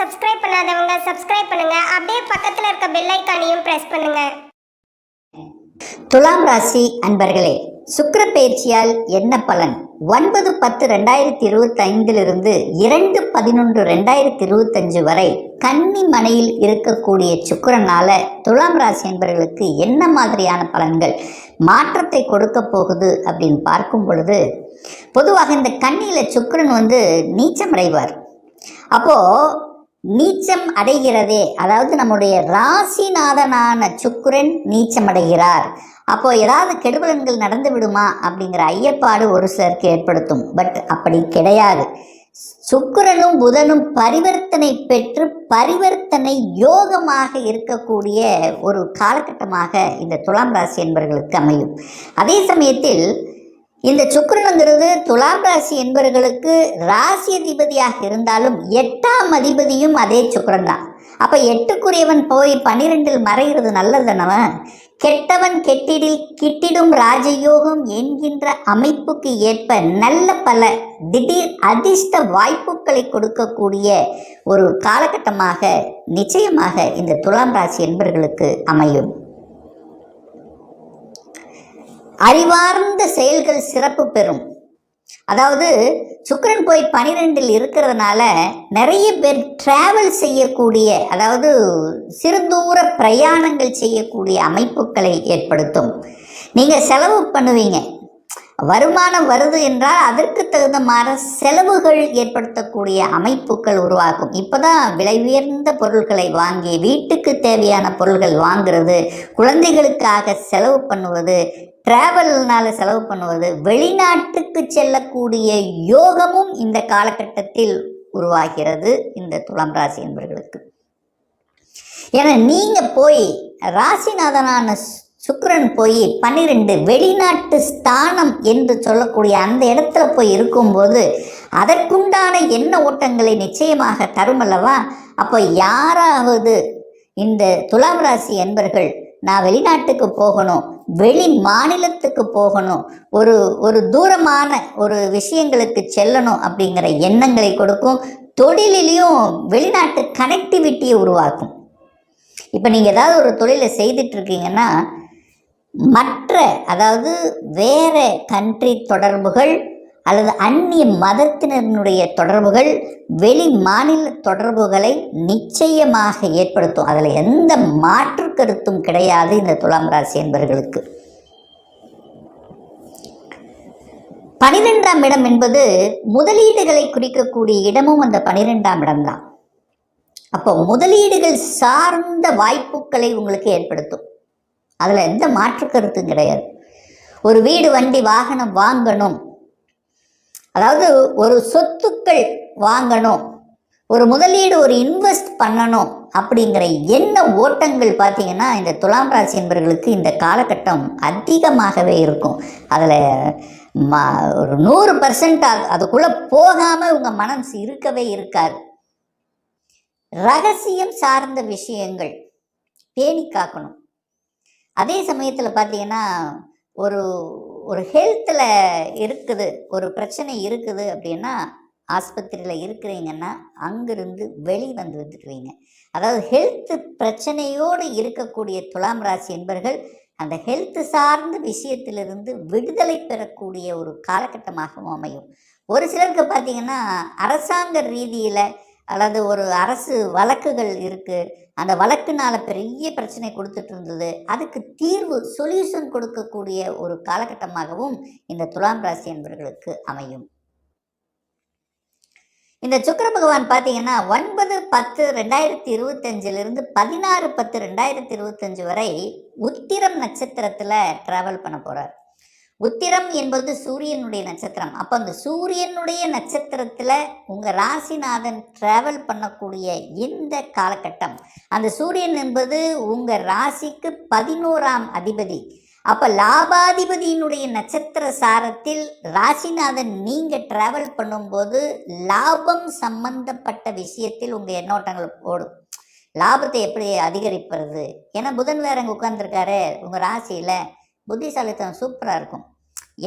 Subscribe பண்ணாதவங்க subscribe பண்ணுங்க. அப்படியே பக்கத்துல இருக்க பெல் ஐக்கானையும் பிரஸ் பண்ணுங்க. துலாம் ராசி அன்பர்களே சுக்கர பயிற்சியால் என்ன பலன்? ஒன்பது பத்து ரெண்டாயிரத்தி இருபத்தி ஐந்திலிருந்து இரண்டு பதினொன்று ரெண்டாயிரத்தி இருபத்தஞ்சு வரை கன்னி மனையில் இருக்கக்கூடிய சுக்கரனால துலாம் ராசி என்பவர்களுக்கு என்ன மாதிரியான பலன்கள்? மாற்றத்தை கொடுக்க போகுது அப்படின்னு பார்க்கும் பொழுது பொதுவாக இந்த கண்ணியில சுக்கரன் வந்து நீச்சமடைவார். அப்போ நீச்சம் அடைகிறதே. அதாவது நம்முடைய ராசிநாதனான சுக்குரன் நீச்சம் அடைகிறார். அப்போ ஏதாவது கெடுபலன்கள் நடந்து விடுமா அப்படிங்கிற ஐயப்பாடு ஒரு சிலருக்கு ஏற்படுத்தும். பட் அப்படி கிடையாது. சுக்கிரனும் புதனும் பரிவர்த்தனை பெற்று பரிவர்த்தனை யோகமாக இருக்கக்கூடிய ஒரு காலகட்டமாக இந்த துலாம் ராசி என்பவர்களுக்கு அமையும். அதே சமயத்தில் இந்த சுக்கிரனுங்கிறது துலாம் ராசி என்பவர்களுக்கு ராசி அதிபதியாக இருந்தாலும் எட்டாம் அதிபதியும் அதே சுக்கரன் தான். அப்போ எட்டுக்குரியவன் போய் பன்னிரெண்டில் மறைகிறது நல்லதுனவன் கெட்டவன் கெட்டிடில் கிட்டிடும் ராஜயோகம் என்கின்ற அமைப்புக்கு ஏற்ப நல்ல பல திடீர் அதிர்ஷ்ட வாய்ப்புகளை கொடுக்கக்கூடிய ஒரு காலகட்டமாக நிச்சயமாக இந்த துலாம் ராசி என்பவர்களுக்கு அமையும். அறிவார்ந்த செயல்கள் சிறப்பு பெறும். அதாவது சுக்கரன் போய் பனிரெண்டில் இருக்கிறதுனால நிறைய பேர் டிராவல் செய்யக்கூடிய அதாவது சிறுதூர பிரயாணங்கள் செய்யக்கூடிய அமைப்புகளை ஏற்படுத்தும். நீங்கள் செலவு பண்ணுவீங்க. வருமானம் வருது என்றால் அதற்கு தகுந்த மாதிரி செலவுகள் ஏற்படுத்தக்கூடிய அமைப்புகள் உருவாகும். இப்போதான் விலை உயர்ந்த பொருட்களை வாங்கி வீட்டுக்கு தேவையான பொருள்கள் வாங்குறது குழந்தைகளுக்காக செலவு பண்ணுவது டிராவல்னால செலவு பண்ணுவது வெளிநாட்டுக்கு செல்லக்கூடிய யோகமும் இந்த காலகட்டத்தில் உருவாகிறது இந்த துலாம் ராசி என்பவர்களுக்கு ஏன்னா நீங்கள் போய் ராசிநாதனான சுக்கரன் போய் பன்னிரெண்டு வெளிநாட்டு ஸ்தானம் என்று சொல்லக்கூடிய அந்த இடத்துல போய் இருக்கும்போது அதற்குண்டான எண்ண ஓட்டங்களை நிச்சயமாக தரும் அல்லவா? அப்போ யாராவது இந்த துலாம் ராசி என்பர்கள் நான் வெளிநாட்டுக்கு போகணும் வெளி மாநிலத்துக்கு போகணும். ஒரு ஒரு தூரமான ஒரு விஷயங்களுக்கு செல்லணும் அப்படிங்கிற எண்ணங்களை கொடுக்கும். தொழிலிலையும் வெளிநாட்டு கனெக்டிவிட்டியை உருவாக்கும். இப்போ நீங்கள் ஏதாவது ஒரு தொழிலை செய்துட்டு இருக்கீங்கன்னா மற்ற அதாவது வேற கண்ட்ரி தொடர்புகள் அல்லது அந்நிய மதத்தினருடைய தொடர்புகள் வெளி மாநில தொடர்புகளை நிச்சயமாக ஏற்படுத்தும். அதில் எந்த மாற்று கருத்தும் கிடையாது இந்த துலாம் ராசி என்பவர்களுக்கு பனிரெண்டாம் இடம் என்பது முதலீடுகளை குறிக்கக்கூடிய இடமும் அந்த பனிரெண்டாம் இடம்தான் அப்போ முதலீடுகள் சார்ந்த வாய்ப்புகளை உங்களுக்கு ஏற்படுத்தும். அதில் எந்த மாற்று கருத்தும் கிடையாது. ஒரு வீடு வண்டி வாகனம் வாங்கணும். அதாவது ஒரு சொத்துக்கள் வாங்கணும் ஒரு முதலீடு ஒரு இன்வெஸ்ட் பண்ணணும் அப்படிங்கிற என்ன ஓட்டங்கள் பார்த்தீங்கன்னா இந்த துலாம் ராசி என்பவர்களுக்கு இந்த காலகட்டம் அதிகமாகவே இருக்கும். அதில் ம ஒரு நூறு பர்சன்ட் அதுக்குள்ளே போகாமல் உங்கள் மனசு இருக்கவே இருக்காது. ரகசியம் சார்ந்த விஷயங்கள் பேணி காக்கணும். அதே சமயத்தில் பார்த்தீங்கன்னா ஒரு ஒரு ஹெல்த்தில் இருக்குது ஒரு பிரச்சனை இருக்குது அப்படின்னா ஆஸ்பத்திரியில் இருக்கிறீங்கன்னா அங்கிருந்து வெளி வந்து வந்துடுவீங்க அதாவது ஹெல்த்து பிரச்சனையோடு இருக்கக்கூடிய துலாம் ராசி என்பர்கள் அந்த ஹெல்த்து சார்ந்த விஷயத்திலிருந்து விடுதலை பெறக்கூடிய ஒரு காலகட்டமாகவும் அமையும். ஒரு சிலருக்கு பார்த்தீங்கன்னா அரசாங்க ரீதியில் அல்லது ஒரு அரசு வழக்குகள் இருக்குது அந்த வழக்குனால பெரிய பிரச்சனை கொடுத்துட்டு இருந்தது. அதுக்கு தீர்வு சொல்யூஷன் கொடுக்கக்கூடிய ஒரு காலகட்டமாகவும் இந்த துலாம் ராசி என்பவர்களுக்கு அமையும். இந்த சுக்கர பகவான் பார்த்தீங்கன்னா ஒன்பது பத்து ரெண்டாயிரத்தி இருபத்தஞ்சிலிருந்து பதினாறு பத்து ரெண்டாயிரத்தி இருபத்தஞ்சு வரை உத்திரம் நட்சத்திரத்தில் ட்ராவல் பண்ண போகிறார் உத்திரம் என்பது சூரியனுடைய நட்சத்திரம். அப்போ அந்த சூரியனுடைய நட்சத்திரத்தில் உங்கள் ராசிநாதன் ட்ராவல் பண்ணக்கூடிய இந்த காலகட்டம். அந்த சூரியன் என்பது உங்கள் ராசிக்கு பதினோராம் அதிபதி. அப்போ லாபாதிபதியினுடைய நட்சத்திர சாரத்தில் ராசிநாதன் நீங்கள் ட்ராவல் பண்ணும்போது லாபம் சம்பந்தப்பட்ட விஷயத்தில் உங்கள் எண்ணோட்டங்கள் ஓடும். லாபத்தை எப்படி அதிகரிப்பது? ஏன்னா புதன் வேற உட்காந்துருக்காரு உங்கள் ராசியில் புத்திசாலித்தனம் சூப்பராக இருக்கும்.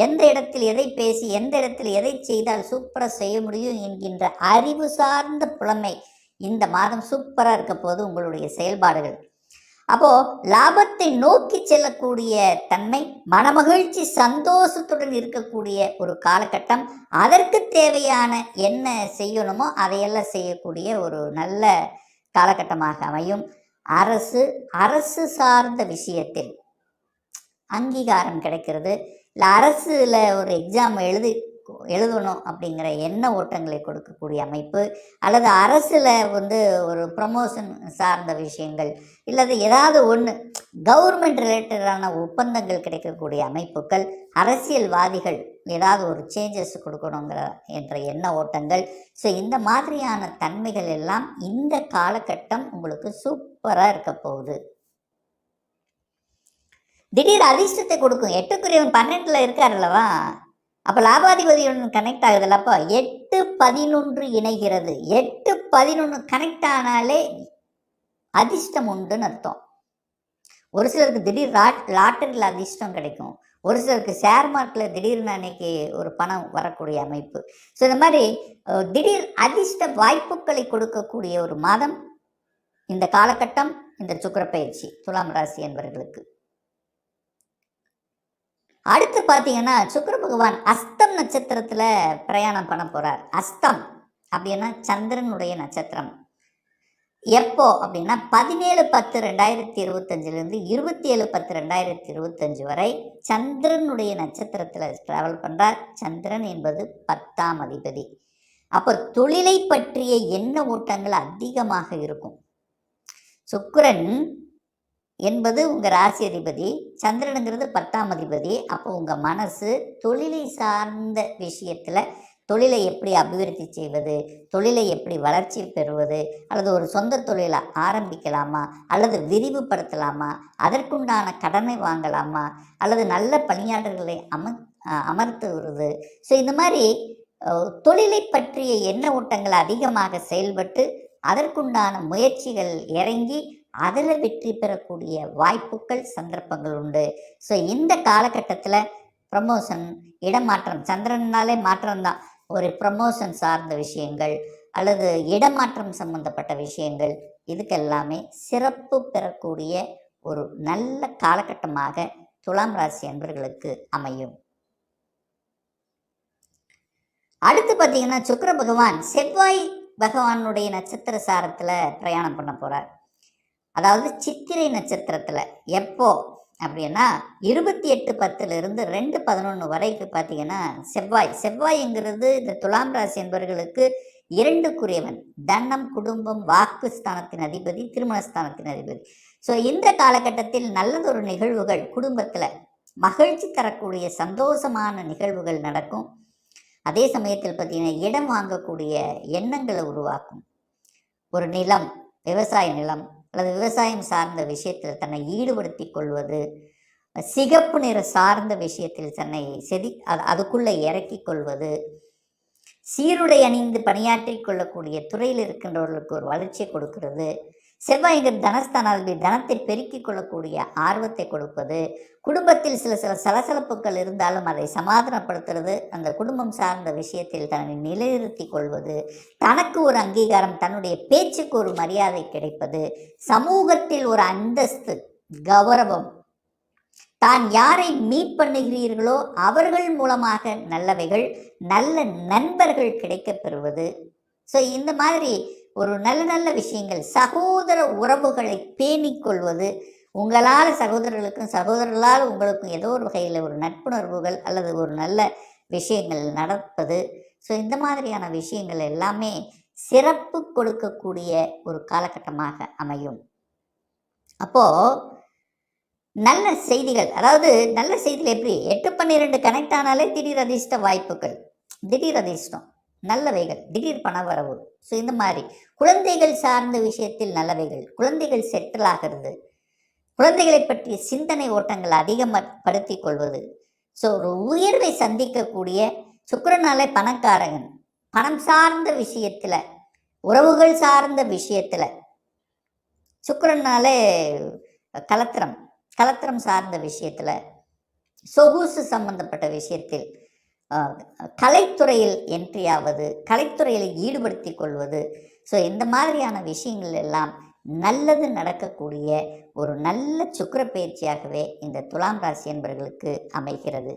எந்த இடத்தில் எதை பேசி எந்த இடத்தில் எதை செய்தால் சூப்பராக செய்ய முடியும் என்கின்ற அறிவு சார்ந்த புலமை இந்த மாதம் சூப்பராக இருக்க போது உங்களுடைய செயல்பாடுகள். அப்போது லாபத்தை நோக்கி செல்லக்கூடிய தன்மை மனமகிழ்ச்சி சந்தோஷத்துடன் இருக்கக்கூடிய ஒரு காலகட்டம் அதற்கு தேவையான என்ன செய்யணுமோ அதையெல்லாம் செய்யக்கூடிய ஒரு நல்ல காலகட்டமாக அமையும். அரசு அரசு சார்ந்த விஷயத்தில் அங்கீகாரம் கிடைக்கிறது. இல்லை அரசில் ஒரு எக்ஸாம் எழுதி எழுதணும் அப்படிங்கிற எண்ண ஓட்டங்களை கொடுக்கக்கூடிய அமைப்பு அல்லது அரசில் வந்து ஒரு ப்ரமோஷன் சார்ந்த விஷயங்கள் இல்லது ஏதாவது ஒன்று கவர்மெண்ட் ரிலேட்டடான ஒப்பந்தங்கள் கிடைக்கக்கூடிய அமைப்புகள் அரசியல்வாதிகள் ஏதாவது ஒரு சேஞ்சஸ் கொடுக்கணுங்கிற என்ற எண்ண ஓட்டங்கள். ஸோ இந்த மாதிரியான தன்மைகள் எல்லாம் இந்த காலகட்டம் உங்களுக்கு சூப்பராக இருக்க போகுது. திடீர் அதிர்ஷ்டத்தை கொடுக்கும். எட்டுக்குரியவன் பன்னெண்டில் இருக்கார் அல்லவா? அப்போ லாபாதிபதியுடன் கனெக்ட் ஆகுதுல்லப்பா எட்டு பதினொன்று இணைகிறது. எட்டு பதினொன்று கனெக்ட் ஆனாலே அதிர்ஷ்டம் உண்டுன்னு அர்த்தம். ஒரு சிலருக்கு திடீர் லாட் லாட்டரியில் அதிர்ஷ்டம் கிடைக்கும். ஒரு சிலருக்கு ஷேர் மார்க்கெட்டில் திடீர்னு அன்னைக்கு ஒரு பணம் வரக்கூடிய அமைப்பு. ஸோ இந்த மாதிரி திடீர் அதிர்ஷ்ட வாய்ப்புகளை கொடுக்கக்கூடிய ஒரு மாதம் இந்த காலகட்டம் இந்த சுக்கிர பயிற்சி துலாம் ராசி என்பவர்களுக்கு அடுத்து பார்த்தீங்கன்னா சுக்கர பகவான் அஸ்தம் நட்சத்திரத்தில் பிரயாணம் பண்ண போகிறார் அஸ்தம் அப்படின்னா சந்திரனுடைய நட்சத்திரம். எப்போ அப்படின்னா பதினேழு பத்து ரெண்டாயிரத்தி இருபத்தஞ்சிலேருந்து இருபத்தி ஏழு பத்து ரெண்டாயிரத்தி இருபத்தஞ்சு வரை சந்திரனுடைய நட்சத்திரத்தில் ட்ராவல் பண்ணுறார் சந்திரன் என்பது பத்தாம் அதிபதி. அப்போ தொழிலை பற்றிய எண்ண ஓட்டங்கள் அதிகமாக இருக்கும். சுக்கரன் என்பது உங்கள் ராசி அதிபதி. சந்திரனுங்கிறது பத்தாம் அதிபதி. அப்போ உங்கள் மனசு தொழிலை சார்ந்த விஷயத்தில் தொழிலை எப்படி அபிவிருத்தி செய்வது தொழிலை எப்படி வளர்ச்சி பெறுவது அல்லது ஒரு சொந்த தொழிலை ஆரம்பிக்கலாமா அல்லது விரிவுபடுத்தலாமா அதற்குண்டான கடனை வாங்கலாமா அல்லது நல்ல பணியாளர்களை அம அமர்த்து அமர்த்துவது. ஸோ இந்த மாதிரி தொழிலை பற்றிய எண்ண ஓட்டங்கள் அதிகமாக செயல்பட்டு அதற்குண்டான முயற்சிகள் இறங்கி அதில் வெற்றி பெறக்கூடிய வாய்ப்புகள் சந்தர்ப்பங்கள் உண்டு. ஸோ இந்த காலகட்டத்தில் ப்ரமோஷன் இடமாற்றம் சந்திரனாலே மாற்றம்தான் ஒரு ப்ரமோஷன் சார்ந்த விஷயங்கள் அல்லது இடமாற்றம் சம்பந்தப்பட்ட விஷயங்கள் இதுக்கெல்லாமே சிறப்பு பெறக்கூடிய ஒரு நல்ல காலகட்டமாக துலாம் ராசி அன்பர்களுக்கு அமையும். அடுத்து பார்த்தீங்கன்னா சுக்கர பகவான் செவ்வாய் பகவானுடைய நட்சத்திர சாரத்தில் பிரயாணம் பண்ண போகிறார் அதாவது சித்திரை நட்சத்திரத்தில் எப்போ அப்படின்னா இருபத்தி எட்டு பத்துலேருந்து ரெண்டு பதினொன்று வரைக்கும் பார்த்தீங்கன்னா செவ்வாய். செவ்வாய்ங்கிறது இந்த துலாம் ராசி என்பவர்களுக்கு இரண்டுக்குரியவன். தன்னம் குடும்பம் வாக்கு ஸ்தானத்தின் அதிபதி திருமணஸ்தானத்தின் அதிபதி. ஸோ இந்த காலகட்டத்தில் நல்லதொரு நிகழ்வுகள் குடும்பத்தில். மகிழ்ச்சி தரக்கூடிய சந்தோஷமான நிகழ்வுகள் நடக்கும். அதே சமயத்தில் பார்த்தீங்கன்னா இடம் வாங்கக்கூடிய எண்ணங்களை உருவாக்கும். ஒரு நிலம் விவசாய நிலம் அல்லது விவசாயம் சார்ந்த விஷயத்தில் தன்னை ஈடுபடுத்தி கொள்வது சிகப்பு நிற சார்ந்த விஷயத்தில் தன்னை செதி அது அதுக்குள்ளே இறக்கி கொள்வது சீருடை அணிந்து பணியாற்றி கொள்ளக்கூடிய துறையில் இருக்கின்றவர்களுக்கு ஒரு வளர்ச்சியை கொடுக்கிறது செவ்வாய்கள் தனஸ்தானாதிபதி தனத்தை பெருக்கிக் கொள்ளக்கூடிய ஆர்வத்தை கொடுப்பது குடும்பத்தில் சில சில சலசலப்புகள் இருந்தாலும் அதை சமாதானப்படுத்துறது அந்த குடும்பம் சார்ந்த விஷயத்தில் தன்னை நிலைநிறுத்தி கொள்வது தனக்கு ஒரு அங்கீகாரம் தன்னுடைய பேச்சுக்கு ஒரு மரியாதை கிடைப்பது சமூகத்தில் ஒரு அந்தஸ்து கௌரவம். தான் யாரை மீட் பண்ணுகிறீர்களோ அவர்கள் மூலமாக நல்லவைகள் நல்ல நண்பர்கள் கிடைக்கப் பெறுவது. ஸோ இந்த மாதிரி ஒரு நல்ல நல்ல விஷயங்கள் சகோதர உறவுகளை பேணிக் கொள்வது உங்களால் சகோதரர்களுக்கும் சகோதரர்களால் உங்களுக்கும் ஏதோ ஒரு வகையில் ஒரு நட்புணர்வுகள் அல்லது ஒரு நல்ல விஷயங்கள் நடப்பது. ஸோ இந்த மாதிரியான விஷயங்கள் எல்லாமே சிறப்பு கொடுக்கக்கூடிய ஒரு காலகட்டமாக அமையும். அப்போது நல்ல செய்திகள் அதாவது நல்ல செய்திகள் எப்படி? எட்டு பன்னிரெண்டு கனெக்ட் ஆனாலே திடீர் அதிர்ஷ்ட வாய்ப்புகள் திடீர் அதிர்ஷ்டம். நல்லவைகள் திடீர் பணவரவு ஸோ இந்த மாதிரி. குழந்தைகள் சார்ந்த விஷயத்தில் நல்லவைகள். குழந்தைகள் செட்டில் ஆகிறது. குழந்தைகளை பற்றிய சிந்தனை ஓட்டங்கள் அதிகப்படுத்தி கொள்வது. ஸோ ஒரு உயர்வை சந்திக்கக்கூடிய சுக்கிரனாலே பணக்காரகன். பணம் சார்ந்த விஷயத்தில் உறவுகள் சார்ந்த விஷயத்தில் சுக்கரனாலே கலத்திரம். கலத்திரம் சார்ந்த விஷயத்தில் சொகுசு சம்பந்தப்பட்ட விஷயத்தில் கலைத்துறையில் என்ட்ரி ஆவது கலைத்துறையில் ஈடுபடுத்தி கொள்வது. ஸோ இந்த மாதிரியான விஷயங்கள் எல்லாம் நல்லது நடக்கக்கூடிய ஒரு நல்ல சுக்கிர பயிற்சியாகவே இந்த துலாம் ராசி என்பவர்களுக்கு அமைகிறது.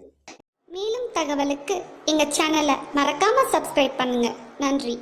மேலும் தகவலுக்கு எங்கள் சேனலை மறக்காமல் சப்ஸ்கிரைப் பண்ணுங்கள் நன்றி.